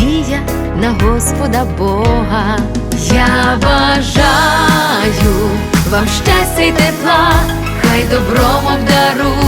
надія на Господа Бога. Я бажаю вам щастя й тепла, хай добром хай